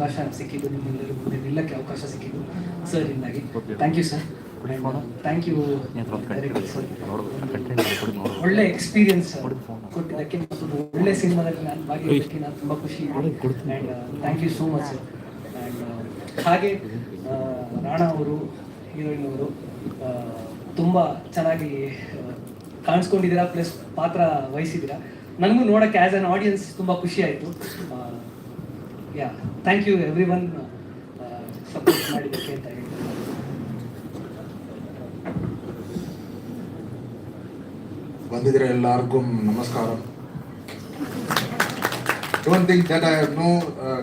ಅವಕಾಶ ಸಿಕ್ಕಿದ್ದು ನಿಮ್ಮೆಲ್ಲರೂ ಮುಂದೆ ನಿಲ್ಲಕ್ಕೆ ಅವಕಾಶ ಸಿಕ್ಕಿದ್ದು. ಸರ್ ಇಂದಾಗಿ thank you sir thank you ಒಳ್ಳೆ ಎಕ್ಸ್ಪೀರಿಯನ್ಸ್ ಕೊಟ್ಟಿದ್ದಕ್ಕೆ ಮತ್ತು ಒಳ್ಳೆ ಸಿನಿಮಾದಲ್ಲಿ ನಾನು ಭಾಗಿಯಾಗಿ ನಾನು ತುಂಬ ಖುಷಿ. And thank you so much sir and ಹಾಗೆ ಆ, ರಾಣಾ ಅವರು ಹೀರೋಯಿನ್ ಅವರು ಆ, ತುಂಬ ಚೆನ್ನಾಗಿ ಆ, ಕಾಣಿಸ್ಕೊಂಡಿದ್ದೀರಾ ಪ್ಲಸ್ ಪಾತ್ರ ವಹಿಸಿದ್ದೀರಾ. ನನಗೂ ನೋಡೋಕ್ಕೆ ಆ್ಯಸ್ ಅನ್ ಆಡಿಯನ್ಸ್ ತುಂಬ ಖುಷಿ ಆಯಿತು. Yeah thank you everyone support ಮಾಡಿದ್ದಕ್ಕೆ ಅಂತ ಹೇಳಿ ಎಲ್ಲರಿಗೂ ನಮಸ್ಕಾರ. Don't think that I know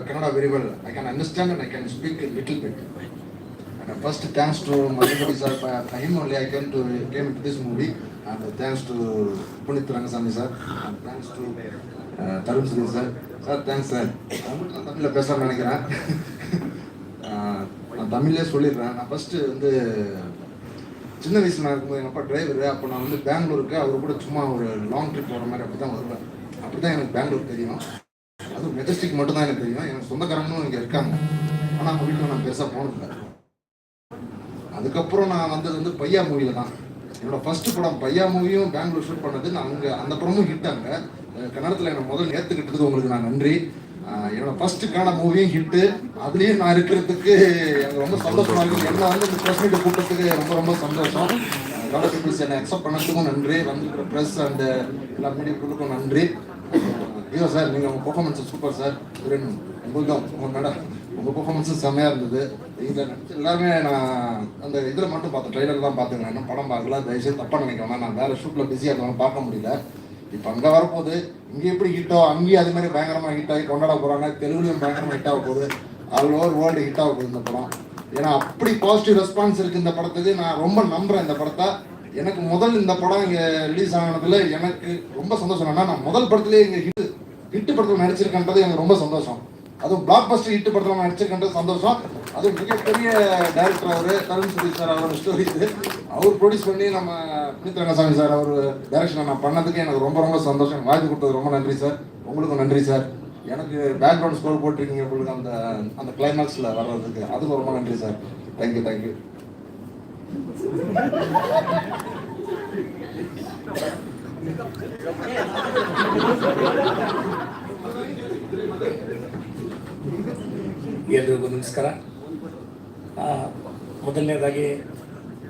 Kannada very well I can understand and I can speak little bit And first, thanks to Madhuri sir, by him only I came to came into this movie, அந்த thanks to Puneeth Rangaswamy sir thanks thanks to uh, sir. Sir thanks sir. Tamil நான் தமிழில் பேச நினைக்கிறேன். நான் தமிழ்லேயே சொல்லிடுறேன். நான் first வந்து சின்ன வயசு நான் இருக்கும்போது எங்கள் அப்பா டிரைவர் அப்போ நான் வந்து பெங்களூருக்கு அவர் கூட சும்மா ஒரு லாங் ட்ரிப் போகிற மாதிரி அப்படி தான் வருவேன். அப்படி தான் எனக்கு பெங்களூர் தெரியும். அதுவும் மெஜஸ்டிக் மட்டும் தான் எனக்கு தெரியும். எனக்கு சொந்தக்காரங்களும் இங்கே இருக்காங்க. ஆனால் அவங்க வீட்டில் நான் பெருசாக போனதில்லை. அதுக்கப்புறம் நான் வந்தது வந்து பையா மூவியில் தான். என்னோட ஃபர்ஸ்ட் படம் பையா மூவியும் பெங்களூர் ஷூட் பண்ணது. நான் அங்கே அந்த படமும் ஹிட் அங்கே. கன்னடத்தில் என்னை முதல் ஏற்றுக்கிட்டதுக்கு உங்களுக்கு நான் நன்றி. என்னோட ஃபர்ஸ்ட் காண மூவியும் ஹிட்டு அதுலேயும் நான் இருக்கிறதுக்கு எனக்கு ரொம்ப சந்தோஷமா இருக்கு. என்ன வந்து இந்த ப்ரெஸ் மீட் ரொம்ப ரொம்ப சந்தோஷம். கலர் பீப்புள்ஸ் என்னை அக்செப்ட் பண்ணதுக்கும் நன்றி. வந்திருக்கிற ப்ரெஸ் அண்ட் எல்லா மீடியாக்களுக்கும் நன்றி. ஐயோ சார் நீங்கள் உங்கள் பர்ஃபார்மன்ஸ் சூப்பர் சார் உங்களுக்கும் உங்கள் மேடம். உங்கள் பர்ஃபார்மன்ஸும் செம்மையாக இருந்தது. இதில் நினச்சி எல்லாருமே நான் அந்த இதில் மட்டும் பார்த்தேன் ட்ரைலர் தான் பார்த்துக்கிறேன். இன்னும் படம் பார்க்கல. தயவுசெய்து தப்பாக நினைக்கிறேன் நான் வேறு ஷூட்டில் பிஸியாக இருந்தவங்க பார்க்க முடியல. இப்போ அங்கே வரப்போகுது. இங்கே எப்படி ஹிட்டோ அங்கேயும் அது மாதிரி பயங்கரமாக ஹிட் ஆகி கொண்டாட போகிறாங்க தெலுங்குலையும் பயங்கரமாக ஹிட் ஆக போகுது. ஆல் ஓவர் வேர்ல்டு ஹிட் ஆக போகுது இந்த படம். ஏன்னா அப்படி பாசிட்டிவ் ரெஸ்பான்ஸ் இருக்குது இந்த படத்துக்கு. நான் ரொம்ப நம்புகிறேன் இந்த படத்தை. எனக்கு முதல் இந்த படம் இங்கே ரிலீஸ் ஆனதுல எனக்கு ரொம்ப சந்தோஷம். என்னன்னா நான் முதல் படத்துலேயே இங்கே ஹிட் ஹிட் படத்தில் நடிச்சிருக்கன்றது எனக்கு ரொம்ப சந்தோஷம். அதுவும் பிளாக் பஸ்டர் ஹிட் படத்தில் நடிச்சிருக்கன்றது சந்தோஷம். அதுவும் மிகப்பெரிய டைரக்டர் அவர் தருண் சுதீஷ் சார் அவரோட ஸ்டோரி இது. அவர் ப்ரொடியூஸ் பண்ணி நம்ம புனித் ரங்கசாமி சார் அவர் டைரக்ஷனை நான் பண்ணதுக்கு எனக்கு ரொம்ப ரொம்ப சந்தோஷம். வாய்ப்பு கொடுத்தது ரொம்ப நன்றி சார். உங்களுக்கும் நன்றி சார். எனக்கு பேக்ரவுண்ட் ஸ்கோர் போட்டிருக்கீங்க உங்களுக்கு அந்த அந்த கிளைமேக்ஸில் வர்றதுக்கு. அதுக்கும் ரொம்ப நன்றி சார். தேங்க்யூ தேங்க்யூ ಎಲ್ರಿಗೂ ನಮಸ್ಕಾರ. ಮೊದಲನೇದಾಗಿ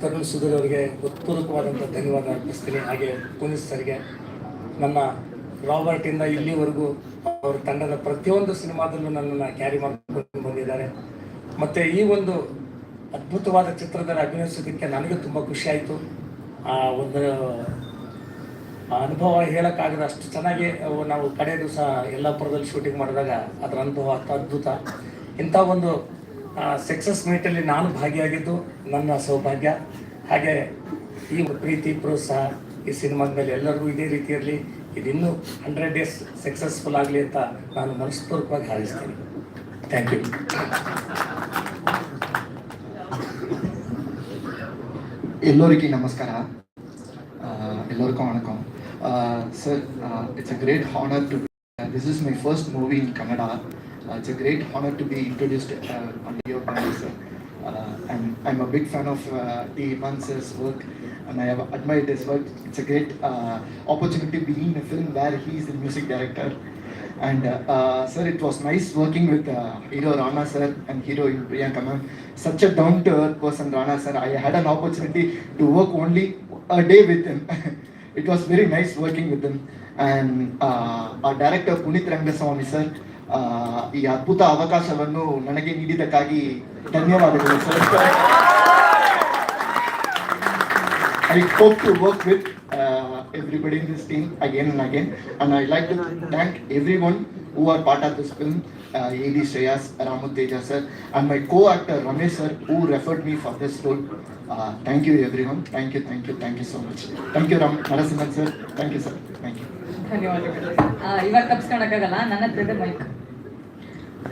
ತರುಣ್ ಸುಧೀರ್ ಅವರಿಗೆ ಹೃತ್ಪೂರ್ವಕವಾದಂಥ ಧನ್ಯವಾದ ಅರ್ಪಿಸ್ತೀನಿ. ಹಾಗೆ ಪುನೀತ್ ಸರ್ಗೆ ನಮ್ಮ ರಾಬರ್ಟಿಂದ ಇಲ್ಲಿವರೆಗೂ ಅವರ ತಂಡದ ಪ್ರತಿಯೊಂದು ಸಿನಿಮಾದಲ್ಲೂ ನನ್ನನ್ನು ಕ್ಯಾರಿ ಮಾಡಿಕೊಂಡು ಬಂದಿದ್ದಾರೆ. ಮತ್ತು ಈ ಒಂದು ಅದ್ಭುತವಾದ ಚಿತ್ರದಲ್ಲಿ ಅಭಿನಯಿಸೋದಕ್ಕೆ ನನಗೆ ತುಂಬ ಖುಷಿ ಆಯಿತು. ಆ, ಒಂದು ಅನುಭವ ಹೇಳೋಕ್ಕಾಗದ ಅಷ್ಟು ಚೆನ್ನಾಗಿ ನಾವು ಕಡೆ ದಿವಸ ಎಲ್ಲಾಪುರದಲ್ಲಿ ಶೂಟಿಂಗ್ ಮಾಡಿದಾಗ ಅದರ ಅನುಭವ ಅದ್ಭುತ ಇಂಥ ಒಂದು ಸಕ್ಸಸ್ ಮೀಟಲ್ಲಿ ನಾನು ಭಾಗಿಯಾಗಿದ್ದು ನನ್ನ ಸೌಭಾಗ್ಯ. ಹಾಗೆ ಈ ಪ್ರೀತಿ, ಪ್ರೋತ್ಸಾಹ ಈ ಸಿನಿಮಾದ ಮೇಲೆ ಎಲ್ಲರಿಗೂ ಇದೇ ರೀತಿ ಇರಲಿ. ಇದಿನ್ನೂ ಹಂಡ್ರೆಡ್ ಡೇಸ್ ಸಕ್ಸಸ್ಫುಲ್ ಆಗಲಿ ಅಂತ ನಾನು ಮನಸ್ಪೂರ್ವಕವಾಗಿ ಹಾರೈಸ್ತೀನಿ. ಥ್ಯಾಂಕ್ ಯು ಎಲ್ಲರಿಗೂ ನಮಸ್ಕಾರ. ಎಲ್ಲರಿಗೂ ವಣಕಂ sir it's a great honour to this is my first movie in Kannada Uh, it's a great honor to be introduced uh, on your panel, sir. Uh, I'm, I'm a big fan of uh, T. Man's work and I have admired his work. It's a great opportunity being in a film where he is the music director. And uh, uh, sir, it was nice working with uh, hero Rana sir and hero Priyanka ma'am. Such a down to earth person, Rana sir. I had an opportunity to work only a day with him. it was very nice working with him. And uh, our director Punit Rangaswamy sir, ಈ ಅದ್ಭುತ ಅವಕಾಶವನ್ನು ನನಗೆ ನೀಡಿದ್ದಕ್ಕಾಗಿ ಧನ್ಯವಾದಗಳು sir. I hope to work with everybody in this team again and again and I like to thank everyone who are part of this film A D Shreyas Ramuteja sir and my co actor Ramesh sir who referred me for this role thank you everyone thank you thank you thank you so much thank you Ram Narasimhan sir thank you sir thank you ಧನ್ಯವಾದಗಳು. ಇವಾಗ ತಪ್ಪಿಸ್ಕೊಳಕ್ಕಾಗಲ್ಲ ನನ್ನ ಹತ್ರ mic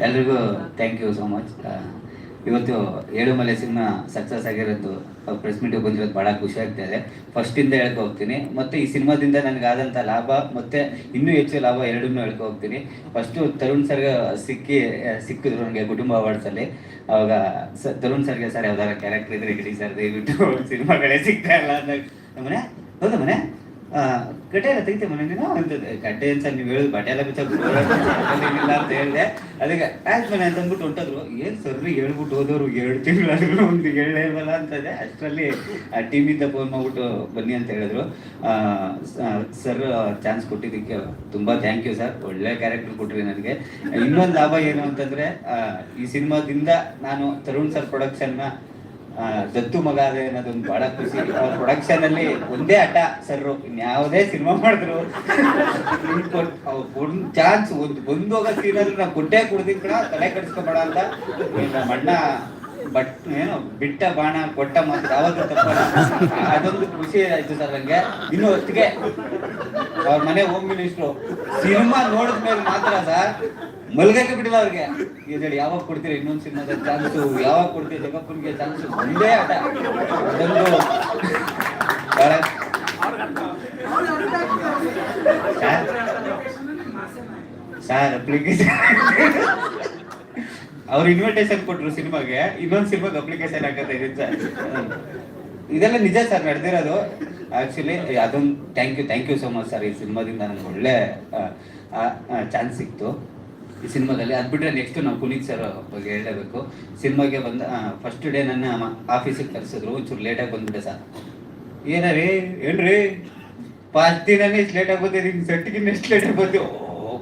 ಎಲ್ರಿಗೂ thank you so much ಇವತ್ತು Elumale cinema success ಆಗಿರೋದು press ಮೀಟಿಗೆ ಬಂದಿರೋದು ಭಾಳ ಖುಷಿ ಆಗ್ತಾ ಇದೆ. ಫಸ್ಟಿಂದ ಹೇಳ್ಕೊ ಹೋಗ್ತೀನಿ. ಮತ್ತು ಈ ಸಿನಿಮಾದಿಂದ ನನಗಾದಂಥ ಲಾಭ, ಮತ್ತು ಇನ್ನೂ ಹೆಚ್ಚು ಲಾಭ ಎರಡನ್ನೂ ಹೇಳ್ಕೊ ಹೋಗ್ತೀನಿ. ಫಸ್ಟು ತರುಣ್ ಸರ್ಗೆ ಸಿಕ್ಕಿ ಸಿಕ್ಕಿದ್ರು ನನಗೆ ಕುಟುಂಬ ಅವಾರ್ಡ್ಸಲ್ಲಿ ಅವಾಗ ಸ, ತರುಣ್ ಸರ್ಗೆ ಸರ್ ಯಾವ್ದಾರ ಕ್ಯಾರೆಕ್ಟರ್ ಇದ್ರೆ ಹೇಳಿ ಸರ್ ದಯವಿಟ್ಟು ಸಿನಿಮಾಗಳೇ ಸಿಗ್ತಾ ಇಲ್ಲ ಅಂದಾಗ. ಮನೆ ಹೌದಾ ಮನೆ? ಗಡ್ಡೆ ಎಲ್ಲ ತೆಗಿತೆ ಮನೆ ನೀನು? ಅಂತಂದೆ ಗಡ್ಡೆ ಅಂತ ನೀವು ಹೇಳಿದ್ ಬಟ್ಟೆ ಎಲ್ಲ ಅಂತ ಹೇಳಿದೆ. ಅದಕ್ಕೆ ಆಯ್ತು ಮನೆ ಅಂತ ಅಂದ್ಬಿಟ್ಟು ಹೊಂಟದ್ರು. ಏನ್ ಸರ್ರಿ ಹೇಳ್ಬಿಟ್ಟು ಹೋದವ್ರು ಎರಡು ತಿಂಗಳಾದ್ರು ಒಂದು ಹೇಳೇ ಇಲ್ವಲ್ಲ ಅಷ್ಟರಲ್ಲಿ ಆ ಟೀಮಿಂದ ಫೋನ್ ಮಾಡ್ಬಿಟ್ಟು ಬನ್ನಿ ಅಂತ ಹೇಳಿದ್ರು. ಸರ್ ಚಾನ್ಸ್ ಕೊಟ್ಟಿದ್ದಕ್ಕೆ ತುಂಬಾ ಥ್ಯಾಂಕ್ ಯು ಸರ್ ಒಳ್ಳೆ ಕ್ಯಾರೆಕ್ಟರ್ ಕೊಟ್ರಿ ನನಗೆ. ಇನ್ನೊಂದು ಲಾಭ ಏನು ಅಂತಂದ್ರೆ ಆ, ಈ ಸಿನಿಮಾದಿಂದ ನಾನು ತರುಣ್ ಸರ್ ಪ್ರೊಡಕ್ಷನ್ನ ಆ, ದತ್ತು ಮಗ ಅದೇ ಅನ್ನೋದೊಂದು ಬಹಳ ಖುಷಿ. ಅವ್ರ ಪ್ರೊಡಕ್ಷನ್ ಅಲ್ಲಿ ಒಂದೇ ಆಟ ಸರ್ ಇನ್ಯಾವುದೇ ಸಿನಿಮಾ ಮಾಡಿದ್ರು. ಒಂದು ಚಾನ್ಸ್ ಒಂದು ಬಂದೋಗ ಸೀನ್ ಆದ್ರೆ ನಾವು ಗುಡ್ಡೆ ಕುಡ್ದಿದ್ ಕೂಡ ತಲೆ ಕಡಿಸ್ಕೊಬೇಡ ಅಂತ. ಅಣ್ಣ ಬಟ್, ಏನು ಬಿಟ್ಟ ಬಾಣ, ಕೊಟ್ಟ ಮಾತ್ರ ತಪ್ಪಲ್ಲ. ಅದೊಂದು ಖುಷಿ ಆಯ್ತು ಸರ್ ನಂಗೆ. ಇನ್ನು ಹೊತ್ತಿಗೆ ಅವ್ರ ಮನೆ ಹೋಮ್ ಮಿನಿಸ್ಟ್ರು. ಸಿನಿಮಾ ನೋಡಿದ್ಮೇಲೆ ಮಾತ್ರ ಸರ್ ಮಲ್ಗಕ್ಕೆ ಬಿಡಿಲ್ಲ ಅವ್ರಿಗೆ. ಹೇಳಿ ಯಾವಾಗ ಕೊಡ್ತೀರಿ ಇನ್ನೊಂದು ಸಿನಿಮಾದ ಚಾನ್ಸು, ಯಾವಾಗ ಕೊಡ್ತೀರಿ ಜಗಪ್ಪನ್ಗೆ ಚಾನ್ಸು? ಒಂದೇ ಆಟ. ಅದೊಂದು ಸರ್ ಅಪ್ಲಿಕೇಶನ್. ಅವ್ರು ಇನ್ವಿಟೇಷನ್ ಕೊಟ್ರು ಸಿನಿಮಾಗೆ, ಇನ್ನೊಂದು ಸಿನಿಮಾಗೆ ಅಪ್ಲಿಕೇಶನ್ ಹಾಕತ್ತೆ ಸರ್ ಇದೆಲ್ಲ ನಿಜ ಸರ್, ನಡೆದಿರೋದು. ಆಕ್ಚುಲಿ ಅದೊಂದು thank you thank you so much sir. ಈ ಸಿನಿಮಾದಿಂದ ನನಗೆ ಒಳ್ಳೆ ಚಾನ್ಸ್ ಸಿಕ್ತು. ಈ ಸಿನಿಮಾದಲ್ಲಿ. ಅದು ಬಿಟ್ಟರೆ ನೆಕ್ಸ್ಟ್ ನಾವು ಪುನೀತ್ ಸರ್ ಬಗ್ಗೆ ಹೇಳಬೇಕು ಸಿನಿಮಾಗೆ ಬಂದ ಫಸ್ಟ್ ಡೇ ನನ್ನ ಆಫೀಸಿಗೆ ಕರೆಸಿದ್ರು. ಒಂಚೂರು ಲೇಟಾಗಿ ಬಂದ್ಬಿಟ್ಟೆ ಸರ್ ಏನಾರೀ, ಏನ್ರಿ? ಫಸ್ಟ್ ದಿನನೇ ಇಷ್ಟು ಲೇಟಾಗಿ ಬಂದಿದ್ದೀನಿ ಸೆಟ್ಗಿನ್ನ ಎಷ್ಟು ಲೇಟಾಗಿ ಬಂದೆ?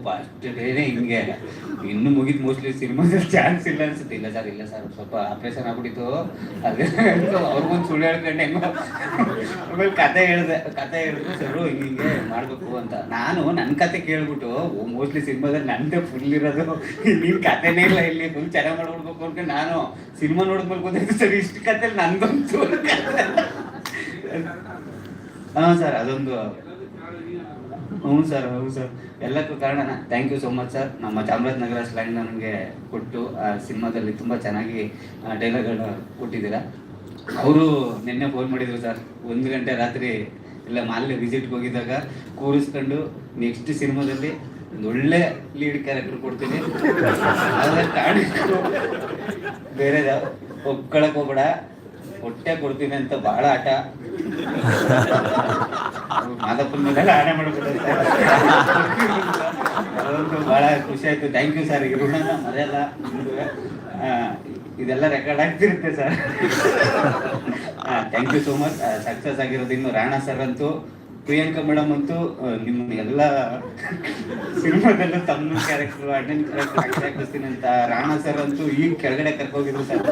ಫಸ್ಟ್ ಡೇನೇ ಹಿಂಗೆ. ಇನ್ನು ಮುಗಿದ್ ಮೋಸ್ಟ್ಲಿ ಸಿನಿಮಾದಲ್ಲಿ ಚಾನ್ಸ್ ಇಲ್ಲ ಅನ್ಸುತ್ತೆ. ಇಲ್ಲ ಸರ್ ಇಲ್ಲ ಸರ್ ಸ್ವಲ್ಪ ಆಪ್ರೇಷನ್ ಆಗ್ಬಿಟ್ಟಿತ್ತು. ಅದೇ ಅವ್ರಿಗೊಂದು ಸುಳ್ಳು ಹೇಳ್ಕೊಂಡೆ. ಹೆಂಗೋ ಆಮೇಲೆ ಕತೆ ಹೇಳ್ದೆ, ಕತೆ ಹೇಳಿದ್ರು ಸರ್, ಹಿಂಗೆ ಮಾಡ್ಬೇಕು ಅಂತ. ನಾನು ನನ್ನ ಕತೆ ಕೇಳ್ಬಿಟ್ಟು ಮೋಸ್ಟ್ಲಿ ಸಿನಿಮಾದಲ್ಲಿ ನಂದೇ ಫುಲ್ ಇರೋದು. ನೀನ್ ಕತೆನೇ ಇಲ್ಲ ಇಲ್ಲಿ ಫುಲ್ ಚೆನ್ನಾಗಿ ಮಾಡ್ಬಿಡ್ಬೇಕು ಅನ್ಕೊಂಡು ನಾನು ಸಿನಿಮಾ ನೋಡಿದ್ಮೇಲೆ ಗೊತ್ತಾಯ್ತು ಸರ್, ಇಷ್ಟು ಕತೆ ನಂದೊಂದು ಹಾ ಸರ್ ಅದೊಂದು ಹ್ಞೂ ಸರ್ ಹೌದು ಸರ್. ಎಲ್ಲಕ್ಕೂ ಕಾರಣ thank you so much sir ನಮ್ಮ ಚಾಮರಾಜನಗರ ಸ್ಲ್ಯಾಂಗ್ ನನಗೆ ಕೊಟ್ಟು, ಆ ಸಿನಿಮಾದಲ್ಲಿ ತುಂಬ ಚೆನ್ನಾಗಿ ಡೈಲಾಗ್ಗಳನ್ನ ಕೊಟ್ಟಿದ್ದೀರಾ. ಅವರು ನಿನ್ನೆ ಫೋನ್ ಮಾಡಿದ್ರು ಸರ್ ಒಂದು ಗಂಟೆ ರಾತ್ರಿ ಇಲ್ಲ ಮಾಲ್ಯ ವಿಸಿಟ್ಗೆ ಹೋಗಿದ್ದಾಗ ಕೂರಿಸ್ಕೊಂಡು ನೆಕ್ಸ್ಟ್ ಸಿನಿಮಾದಲ್ಲಿ ಒಂದು ಒಳ್ಳೆ ಲೀಡ್ ಕ್ಯಾರೆಕ್ಟರ್ ಕೊಡ್ತೀನಿ. ಆದರೆ ಕಾಣಿಸ್ತು, ಬೇರೆ ಒಪ್ಕೊಳಕ್ ಹೋಗ್ಬೇಡ. ಹೊಟ್ಟೆ ಕೊಡ್ತೀನಿ ಅಂತ ಭಾಳ ಆಟ. ಮಾದಪ್ಪನ ಮೇಲೆ ಆಣೆ ಮಾಡ್ಬಿಟ್ಟು ಬಹಳ ಖುಷಿ ಆಯ್ತು. ಥ್ಯಾಂಕ್ ಯು ಸರ್ ಈ ಋಣನ ಮರೆಯಲ್ಲ ಇದೆಲ್ಲ ರೆಕಾರ್ಡ್ ಆಗ್ತಿರುತ್ತೆ sir thank you so much success ಆಗಿರೋದು ಇನ್ನು ರಾಣಾ ಸರ್ ಅಂತೂ. ಪ್ರಿಯಾಂಕಾ ಮೇಡಮ್ ಅಂತೂ ನಿಮ್ಮ ಎಲ್ಲ ಸಿನಿಮಾದಲ್ಲೂ ತಮ್ಮ ಕ್ಯಾರೆಕ್ಟರ್ ಅಣ್ಣನ ಕ್ಯಾರೆಕ್ಟರ್ ಅಂತ ರಾಣಾ ಸರ್ ಅಂತೂ ಈಗ ಕೆಳಗಡೆ ಕರ್ಕೋಗಿದ್ರು ಸರ್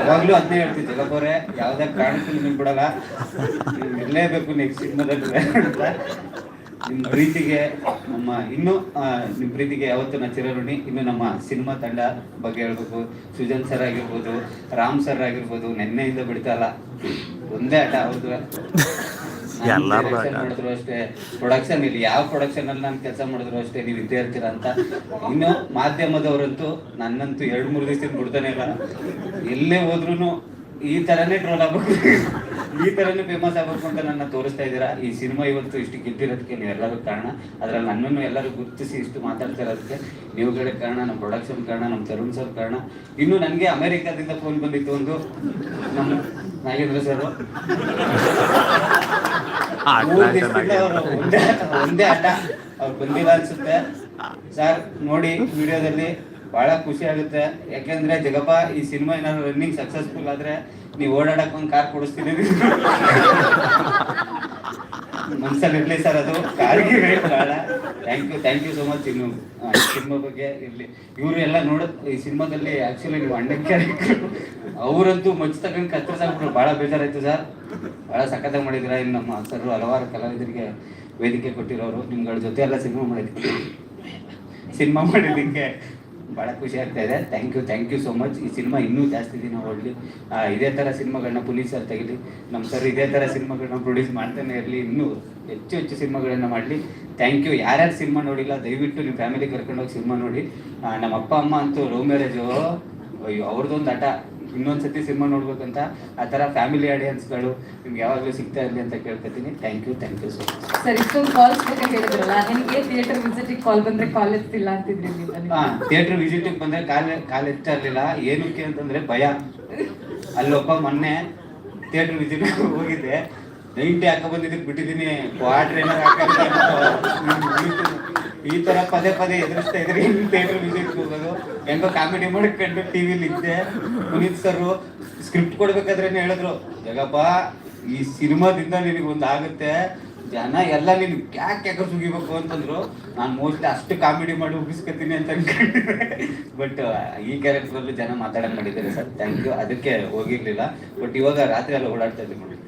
ಯಾವಾಗ್ಲೂ ಅದನ್ನೇ ಹೇಳ್ತಿದ್ದೆ ಜಗಪ್ಪವ್ರೆ ಯಾವ್ದೇ ಕಾರಣಕ್ಕೂ ನಿಮ್ಗೆ ಬಿಡಲ್ಲ. ನೀವು ಇರಲೇಬೇಕು ನೆಕ್ಸ್ಟ್ ಸಿನಿಮಾದಲ್ಲಿ. ಅಂತ. ನಿಮ್ಮ ಪ್ರೀತಿಗೆ ನಮ್ಮ ಇನ್ನು ನಿಮ್ಮ ಪ್ರೀತಿಗೆ ಯಾವತ್ತೂ ನಾ ಚಿರಋಣಿ ಇನ್ನು ನಮ್ಮ ಸಿನಿಮಾ ತಂಡ ಬಗ್ಗೆ ಹೇಳ್ಬೇಕು. ಸುಜನ್ ಸರ್ ಆಗಿರ್ಬೋದು, ರಾಮ್ ಸರ್ ಆಗಿರ್ಬೋದು, ನೆನ್ನೆಯಿಂದ ಬಿಡ್ತಾ ಇಲ್ಲ. ಒಂದೇ ಆಟ ಹೌದು. ಮಾಡಿದ್ರು ಅಷ್ಟೇ. ಪ್ರೊಡಕ್ಷನ್ ಇಲ್ಲಿ. ಯಾವ ಪ್ರೊಡಕ್ಷನ್ ಅಲ್ಲಿ ನಾನು ಕೆಲಸ ಮಾಡಿದ್ರು ಅಷ್ಟೇ. ನೀವು ಇದ್ದೇ ಇರ್ತೀರ ಅಂತ. ಇನ್ನು ಮಾಧ್ಯಮದವರಂತೂ ನನ್ನಂತೂ ಎರಡು ಮೂರು ದಿವಸ ಬಿಡ್ತಾನೆ ಇಲ್ಲ. ಎಲ್ಲೇ ಹೋದ್ರು ಈ ತರನೇ ಟ್ರೋಲ್ ಆಗ್ಬೇಕು. ಈ ತರನೇ ಫೇಮಸ್ ಆಗ್ಬೇಕು ಅಂತ ನನ್ನ ತೋರಿಸ್ತಾ ಇದ್ದೀರಾ? ಈ ಸಿನಿಮಾ ಇವತ್ತು ಇಷ್ಟು ಗೆದ್ದಿರೋದಕ್ಕೆ ನೀವೆಲ್ಲರೂ ಕಾರಣ. ಅದ್ರಲ್ಲಿ ನನ್ನನ್ನು ಎಲ್ಲರೂ ಗುರುತಿಸಿ ಇಷ್ಟು ಮಾತಾಡ್ತಾ ಇರೋದಕ್ಕೆ ನೀವುಗಳ ಕಾರಣ ನಮ್ಮ ಪ್ರೊಡಕ್ಷನ್ ಕಾರಣ ನಮ್ಮ ತರುಣ್ ಸರ್ ಕಾರಣ. ಇನ್ನು ನನಗೆ ಅಮೆರಿಕಾದಿಂದ ಫೋನ್ ಬಂದಿತ್ತು ಒಂದು ನಮ್ಮ ನಾಗೇಂದ್ರ ಸರ್. ಒಂದೇ ಆಟ ಅವ್ರು ಬಂದಿಲ್ಲ ಅನ್ಸುತ್ತೆ. ಸರ್ ನೋಡಿ ವಿಡಿಯೋದಲ್ಲಿ ಬಹಳ ಖುಷಿ ಆಗುತ್ತೆ. ಯಾಕೆಂದ್ರೆ ಜಗಪ್ಪ ಈ ಸಿನಿಮಾ ಏನಾದ್ರು ರನ್ನಿಂಗ್ ಸಕ್ಸಸ್ಫುಲ್ ಆದ್ರೆ ನೀವು ಓಡಾಡಕ್ ಒಂದ್ ಕಾರ್ ಕೊಡಿಸ್ತೀನಿ ಮನ್ಸಲ್ಲಿ ಇರ್ಲಿ ಸರ್ ಅದು. ಕಾರ್ಗೆ ಬಹಳ. Thank you thank you so much ಇನ್ನು ಸಿನಿಮಾ ಬಗ್ಗೆ ಇರ್ಲಿ. ಇವರು ಎಲ್ಲ ನೋಡ ಈ ಸಿನಿಮಾದಲ್ಲಿ ಆಕ್ಚುಲಿ ನೀವು ಅಣ್ಣ ಕ್ಯಾರೆಕ್ಟರ್ ಅವರಂತೂ ಮಚ್ಚ ತಗೊಂಡು ಕತ್ತರಿಸ್ಬಿಟ್ರು ಬಹಳ ಬೇಜಾರಾಯ್ತು ಸರ್. ಬಹಳ ಸಖತ್ತಾಗಿ ಮಾಡಿದ್ರ ಇನ್ನು ನಮ್ಮ ಸರ್ ಹಲವಾರು ಕಲಾವಿದರಿಗೆ ವೇದಿಕೆ ಕೊಟ್ಟಿರೋರು. ನಿಮ್ಗಳ ಜೊತೆ ಎಲ್ಲ ಸಿನಿಮಾ ಮಾಡಿದ್ವಿ ಸಿನಿಮಾ ಮಾಡಿದ್ದಕ್ಕೆ ಭಾಳ ಖುಷಿ ಆಗ್ತಾ ಇದೆ. Thank you thank you so much ಈ ಸಿನಿಮಾ ಇನ್ನೂ ಜಾಸ್ತಿ ದಿನ ಓಡಲಿ. ಇದೇ ಥರ ಸಿನಿಮಾಗಳನ್ನ ಪೊಲೀಸ್ ಸರ್ ತೆಗಿಲಿ. ನಮ್ಮ ಸರ್ ಇದೇ ಥರ ಸಿನಿಮಾಗಳನ್ನ ಪ್ರೊಡ್ಯೂಸ್ ಮಾಡ್ತಾನೆ ಇರಲಿ. ಇನ್ನೂ ಹೆಚ್ಚು ಹೆಚ್ಚು ಸಿನಿಮಾಗಳನ್ನ ಮಾಡಲಿ. ಥ್ಯಾಂಕ್ ಯು ಯಾರ್ಯಾರು ಸಿನಿಮಾ ನೋಡಿಲ್ಲ, ದಯವಿಟ್ಟು ನಿಮ್ಮ ಫ್ಯಾಮಿಲಿ ಕರ್ಕೊಂಡೋಗಿ ಸಿನಿಮಾ ನೋಡಿ. ನಮ್ಮ ಅಪ್ಪ, ಅಮ್ಮ ಅಂತೂ ಲವ್ ಮ್ಯಾರೇಜು. ಅಯ್ಯೋ, ಅವ್ರದ್ದೊಂದು ಆಟ ಇನ್ನೊಂದ್ಸತಿ ಸಿನಿಮಾ ನೋಡ್ಬೇಕಂತ ಆ ಥರ ಫ್ಯಾಮಿಲಿ ಆಡಿಯನ್ಸ್ಗಳು ನಿಮ್ಗೆ ಯಾವಾಗಲೂ ಸಿಗ್ತಾ ಇರಲಿ ಅಂತ ಕೇಳ್ಕೊತೀನಿ. Thank you thank you so much sir ಇಷ್ಟೊಂದು ಕಾಲ್ಸ್ ಬಗ್ಗೆ ಹೇಳಿದ್ರಲ್ಲ ನಿಮಗೆ ಥಿಯೇಟರ್ ವಿಸಿಟಿಗೆ ಕಾಲ್ ಬಂದ್ರೆ ಕಾಲ್ ಎತ್ತಿಲ್ಲ ಅಂತಿದ್ರಿ ಹಾ ಥಿಯೇಟರ್ ವಿಸಿಟಿಗೆ ಬಂದ್ರೆ ಕಾಲ್ ಕಾಲ್ ಎತ್ತಾ ಇರಲಿಲ್ಲ. ಏನಕ್ಕೆ ಅಂತಂದ್ರೆ ಭಯ. ಅಲ್ಲೊಬ್ಬ ಮೊನ್ನೆ ಥಿಯೇಟರ್ ವಿಸಿಟ್ ಹೋಗಿದ್ದೆ. ನೈಂಟಿ ಹಾಕ ಬಂದಿದ್ದಕ್ಕೆ ಬಿಟ್ಟಿದ್ದೀನಿ. ಕ್ವಾರ್ಟರ್ ಏನಾರು ಹಾಕಿದ್ರೆ ಈ ತರ ಪದೇ ಪದೇ ಎದುರಿಸ್ತಾ ಇದ್ರೆ ಥಿಯೇಟರ್ ವಿಸಿಟ್ ಹೋಗೋದು ಹೆಂಗೋ ಕಾಮಿಡಿ ಮಾಡ್ಕೊಂಡು ಟಿವಿಲಿ ಇದ್ದೆ. ಪುನೀತ್ ಸರ್ ಸ್ಕ್ರಿಪ್ಟ್ ಕೊಡ್ಬೇಕಾದ್ರೆ ಹೇಳಿದ್ರು ಜಗಪ್ಪ ಈ ಸಿನಿಮಾದಿಂದ ನಿನಗೆ ಒಂದು ಆಗುತ್ತೆ. ಜನ ಎಲ್ಲ ನೀನು ಯಾಕೆ ಯಾಕೆ ಸುಗಿಬೇಕು ಅಂತಂದ್ರು. ನಾನು ಮೋಸ್ಟ್ಲಿ ಅಷ್ಟು ಕಾಮಿಡಿ ಮಾಡಿ ಉಗಿಸ್ಕೊತೀನಿ ಅಂತ ಅನ್ಕೊಂಡಿದ್ದೆ. ಬಟ್ ಈ ಕ್ಯಾರೆಕ್ಟರ್ ಜನ ಮಾತಾಡಕ್ ಮಾಡಿದ್ದಾರೆ ಸರ್. ಥ್ಯಾಂಕ್ ಯು ಅದಕ್ಕೆ ಹೋಗಿರ್ಲಿಲ್ಲ. ಬಟ್ ಇವಾಗ ರಾತ್ರಿ ಎಲ್ಲ ಓಡಾಡ್ತಾ ಇದ್ದೀನಿ ನೋಡಿ.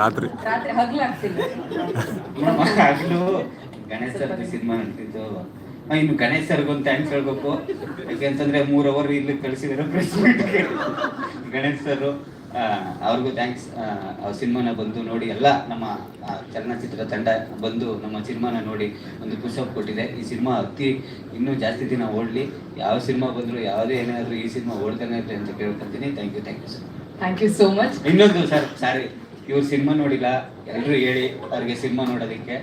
ರಾತ್ರಿ. ರಾತ್ರಿ ಹಗ್ಲಾಗ್ತಿಲ್ಲ. ಆಗ್ಲೂ ಗಣೇಶ್ ಸರ್ ಸಿನಿಮಾ ನಡ್ತಿದ್ದು ಆ, ಇನ್ನು ಗಣೇಶ್ ಸರ್ಗೊಂದು ಒಂದು ಥ್ಯಾಂಕ್ಸ್ ಹೇಳ್ಬೇಕು? ಯಾಕೆಂತಂದ್ರೆ ಮೂರ್ ಅವರ್ ಇಲ್ಲಿ ಕಳಿಸಿದಾರೆ ಪ್ರೆಸ್ ಗಣೇಶ್ ಸರ್ ಅವ್ರಿಗೂ ಥ್ಯಾಂಕ್ಸ್ ಅವ್ರ ಸಿನಿಮಾನ ಬಂದು ನೋಡಿ ಎಲ್ಲ ನಮ್ಮ ಚಲನಚಿತ್ರ ತಂಡ ಬಂದು ನಮ್ಮ ಸಿನಿಮಾನ ನೋಡಿ ಒಂದು ಪುಷಪ್ ಕೊಟ್ಟಿದೆ. ಈ ಸಿನಿಮಾ ಅತಿ ಇನ್ನೂ ಜಾಸ್ತಿ ದಿನ ಓಡಲಿ. ಯಾವ ಸಿನಿಮಾ ಬಂದ್ರು ಯಾವುದೇ ಏನಾದರೂ ಈ ಸಿನಿಮಾ ಓಡ್ತಾನೆ ಇರಲಿ ಅಂತ ಕೇಳ್ಕೊಂತೀನಿ thank you thank you sir thank you so much ಇನ್ನೊಂದು ಸರ್ ಸಾರಿ ಇವ್ರು ಸಿನಿಮಾ ನೋಡಿಲ್ಲ. ಎಲ್ಲರೂ ಹೇಳಿ ಅವ್ರಿಗೆ ಸಿನಿಮಾ ನೋಡೋದಕ್ಕೆ.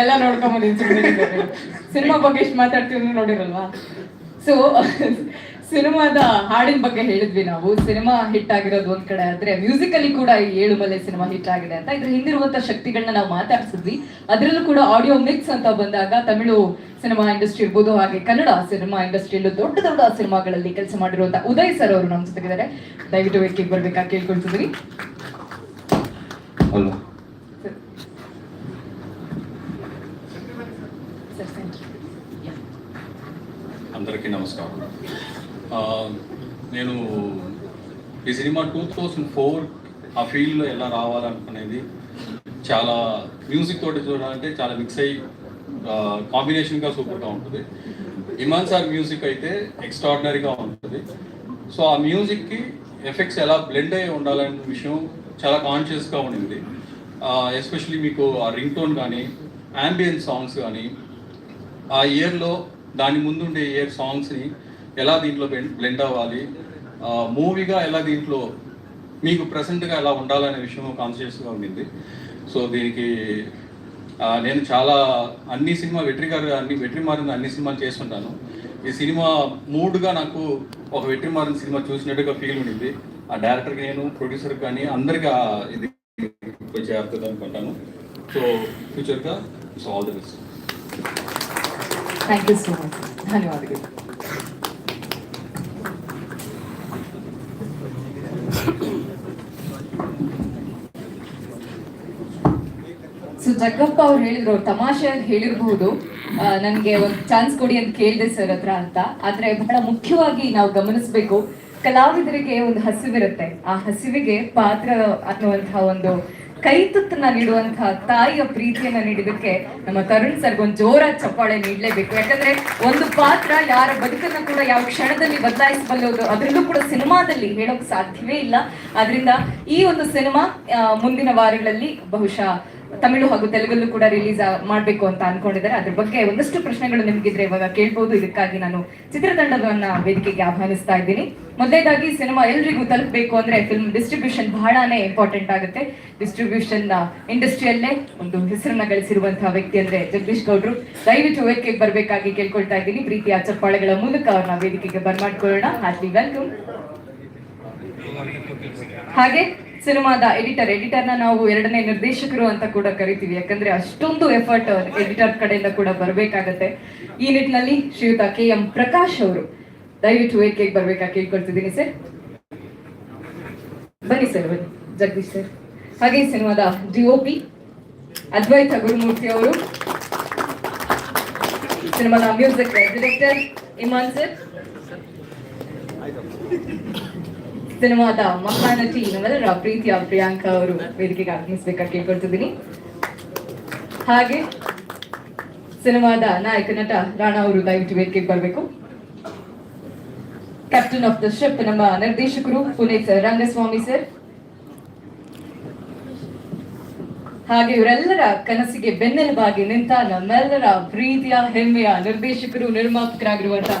ಎಲ್ಲ ಬಂದಿದ್ದೀನಿ ಸಿನಿಮಾ ಬಗ್ಗೆ ಎಷ್ಟು ಮಾತಾಡ್ತೀವಿ ನೋಡಿರಲ್ವಾ? ಸೊ ಸಿನಿಮಾದ ಹಾಡಿನ ಬಗ್ಗೆ ಹೇಳಿದ್ವಿ ನಾವು. ಸಿನಿಮಾ ಹಿಟ್ ಆಗಿರೋದು ಒಂದ್ ಕಡೆ ಆದ್ರೆ ಮ್ಯೂಸಿಕ್ ಅಲ್ಲಿ ಕೂಡ ಈ ಏಳು ಮಲೆ ಸಿನಿಮಾ ಹಿಟ್ ಆಗಿದೆ ಅಂತ. ಇದ್ರ ಹಿಂದಿರುವಂತ ಶಕ್ತಿಗಳನ್ನ ನಾವು ಮಾತಾಡ್ಸಿದ್ವಿ. ಅದರಲ್ಲೂ ಕೂಡ ಆಡಿಯೋ ಮಿಕ್ಸ್ ಅಂತ ಬಂದಾಗ ತಮಿಳು ಸಿನಿಮಾ ಇಂಡಸ್ಟ್ರಿ ಇರ್ಬೋದು ಹಾಗೆ ಕನ್ನಡ ಸಿನಿಮಾ ಇಂಡಸ್ಟ್ರಿಯಲ್ಲೂ ದೊಡ್ಡ ದೊಡ್ಡ ಸಿನಿಮಾಗಳಲ್ಲಿ ಕೆಲಸ ಮಾಡಿರುವಂತ ಉದಯ್ ಸರ್ ಅವರು ನಮ್ಮ ಜೊತೆಗಿದ್ದಾರೆ. ದಯವಿಟ್ಟು ವೇದಿಕೆಗೆ ಬರ್ಬೇಕಾ? ಕೇಳ್ಕೊಳ್ತಿದ್ವಿ అందరికీ నమస్కారం. నేను ఈ సినిమా టూ థౌజండ్ ఫోర్ ఆ ఫీల్డ్లో ఎలా రావాలనుకునేది చాలా మ్యూజిక్ తోటి చూడాలంటే చాలా మిక్స్ అయ్యి కాంబినేషన్గా సూపర్గా ఉంటుంది. ఇమాన్ సార్ మ్యూజిక్ అయితే ఎక్స్ట్రాడినరీగా ఉంటుంది. సో ఆ మ్యూజిక్కి ఎఫెక్ట్స్ ఎలా బ్లెండ్ అయ్యి ఉండాలనే విషయం చాలా కాన్షియస్గా ఉండింది. ఎస్పెషలీ మీకు ఆ రింగ్ టోన్ కానీ యాంబియన్ సాంగ్స్ కానీ ఆ ఇయర్లో దాని ముందుండే ఏ సాంగ్స్ని ఎలా దీంట్లో బ్లెండ్ అవ్వాలి మూవీగా ఎలా దీంట్లో మీకు ప్రజెంట్గా ఎలా ఉండాలనే విషయం కాన్షియస్గా ఉండింది. సో దీనికి నేను చాలా అన్ని సినిమా వెట్రి గారు అన్ని వెట్రి మారిన అన్ని సినిమాలు చేస్తుంటాను. ఈ సినిమా మూడ్గా నాకు ఒక వెట్రి మారిన సినిమా చూసినట్టుగా ఫీల్ ఉండింది. ఆ డైరెక్టర్కి నేను ప్రొడ్యూసర్ కానీ అందరికీ ఇది చేరుతుంది అనుకుంటాను so ఫ్యూచర్గా so all the best thank you so much ಧನ್ಯವಾದಗಳು. ಸೊ ಜಗ್ಗಪ್ಪ ಅವ್ರು ಹೇಳಿದ್ರು ತಮಾಷೆ ಹೇಳಿರ್ಬಹುದು ನನಗೆ ಒಂದು ಚಾನ್ಸ್ ಕೊಡಿ ಅಂತ ಕೇಳಿದೆ ಸರ್ ಹತ್ರ ಅಂತ. ಆದ್ರೆ ಬಹಳ ಮುಖ್ಯವಾಗಿ ನಾವು ಗಮನಿಸಬೇಕು. ಕಲಾವಿದರಿಗೆ ಒಂದು ಹಸಿವಿರುತ್ತೆ. ಆ ಹಸಿವಿಗೆ ಪಾತ್ರ ಅನ್ನುವಂತಹ ಒಂದು ಕೈ ತುತ್ತನ್ನ ನೀಡುವಂತಹ ತಾಯಿಯ ಪ್ರೀತಿಯನ್ನ ನೀಡಿದಕ್ಕೆ ನಮ್ಮ ತರುಣ್ ಒಂದು ಜೋರ ಚಪ್ಪಾಳೆ ನೀಡಲೇಬೇಕು ಯಾಕಂದ್ರೆ ಒಂದು ಪಾತ್ರ ಯಾರ ಬದುಕನ್ನ ಕೂಡ ಯಾವ ಕ್ಷಣದಲ್ಲಿ ಬದಲಾಯಿಸಬಲ್ಲದು ಅದರಲ್ಲೂ ಕೂಡ ಸಿನಿಮಾದಲ್ಲಿ ಹೇಳೋಕ್ ಸಾಧ್ಯವೇ ಇಲ್ಲ. ಆದ್ರಿಂದ ಈ ಒಂದು ಸಿನಿಮಾ ಮುಂದಿನ ವಾರಗಳಲ್ಲಿ ಬಹುಶಃ ತಮಿಳು ಹಾಗೂ ತೆಲುಗಲ್ಲೂ ಕೂಡ ರಿಲೀಸ್ ಮಾಡಬೇಕು ಅಂತ ಅನ್ಕೊಂಡಿದ್ದಾರೆ. ಅದ್ರ ಬಗ್ಗೆ ಒಂದಷ್ಟು ಪ್ರಶ್ನೆಗಳು ನಿಮಗಿದ್ರೆ ಇವಾಗ ಕೇಳ್ಬೋದು. ಇದಕ್ಕಾಗಿ ನಾನು ಚಿತ್ರತಂಡವನ್ನ ವೇದಿಕೆಗೆ ಆಹ್ವಾನಿಸ್ತಾ ಇದ್ದೀನಿ. ಮೊದಲೇದಾಗಿ ಸಿನಿಮಾ ಎಲ್ರಿಗೂ ತಲುಪಬೇಕು ಅಂದ್ರೆ ಫಿಲ್ಮ್ ಡಿಸ್ಟ್ರಿಬ್ಯೂಷನ್ ಬಹಳನೇ ಇಂಪಾರ್ಟೆಂಟ್ ಆಗುತ್ತೆ. ಡಿಸ್ಟ್ರಿಬ್ಯೂಷನ್ ಇಂಡಸ್ಟ್ರಿಯಲ್ಲೇ ಒಂದು ಹೆಸರನ್ನ ಗಳಿಸಿರುವಂತಹ ವ್ಯಕ್ತಿ ಅಂದ್ರೆ ಜಗದೀಶ್ ಗೌಡ್ರು. ದಯವಿಟ್ಟು ವೇದಿಕೆಗೆ ಬರಬೇಕಾಗಿ ಕೇಳ್ಕೊಳ್ತಾ ಇದ್ದೀನಿ. ಪ್ರೀತಿಯ ಚಪ್ಪಾಳೆಗಳ ಮೂಲಕ ಅವ್ರನ್ನ ವೇದಿಕೆಗೆ ಬರ್ಮಾಡ್ಕೊಳ್ಳೋಣ ಹಾರ್ಟ್ಲಿ ವೆಲ್ಕಮ್ ಹಾಗೆ ಸಿನಿಮಾದ ಎಡಿಟರ್, ಎಡಿಟರ್ನ ನಾವು ಎರಡನೇ ನಿರ್ದೇಶಕರು ಅಂತ ಕೂಡ ಕರಿತೀವಿ. ಯಾಕಂದ್ರೆ ಅಷ್ಟೊಂದು ಎಫರ್ಟ್ ಎಡಿಟರ್ ಕಡೆಯಿಂದ ಕೂಡ ಬರಬೇಕಾಗತ್ತೆ. ಈ ನಿಟ್ಟಿನಲ್ಲಿ ಶ್ರೀಯುತ ಕೆ ಎಂ ಪ್ರಕಾಶ್ ಅವರು, ದಯವಿಟ್ಟು ವೇದಿಕೆಗೆ ಬರ್ಬೇಕಾ ಕೇಳ್ಕೊಳ್ತಿದ್ದೀನಿ ಸರ್. ಬನ್ನಿ ಸರ್, ಬನ್ನಿ. ಜಗದೀಶ್ ಸರ್. ಹಾಗೆ ಸಿನಿಮಾದ ಡಿಒಪಿ ಅದ್ವೈತ ಗುರುಮೂರ್ತಿ ಅವರು, ಸಿನಿಮಾದ ಮ್ಯೂಸಿಕ್ ಡೈರೆಕ್ಟರ್ ಇಮಾನ್ ಸರ್. ಸಿನಿಮಾದ ಮಹಾನಟಿ ನಮ್ಮೆಲ್ಲರ ಪ್ರೀತಿಯ ಪ್ರಿಯಾಂಕಾ ಅವರು ವೇದಿಕೆಗೆ ಆಗಮಿಸ್ಬೇಕಾಗಿ ಕೇಳ್ಕೊಳ್ತಿದ್ದೀನಿ. ಹಾಗೆ ಸಿನಿಮಾದ ನಾಯಕ ನಟ ರಾಣಾ ಅವರು ದಯವಿಟ್ಟು ವೇದಿಕೆಗೆ ಬರಬೇಕು. ಕ್ಯಾಪ್ಟನ್ ಆಫ್ ದ ಶಿಪ್ ನಮ್ಮ ನಿರ್ದೇಶಕರು ಪುನೀತ್ ಸರ್, ರಂಗಸ್ವಾಮಿ ಸರ್. ಹಾಗೆ ಇವರೆಲ್ಲರ ಕನಸಿಗೆ ಬೆನ್ನೆಲುಬಾಗಿ ನಿಂತ ನಮ್ಮೆಲ್ಲರ ಪ್ರೀತಿಯ, ಹೆಮ್ಮೆಯ ನಿರ್ದೇಶಕರು ನಿರ್ಮಾಪಕರಾಗಿರುವಂತಹ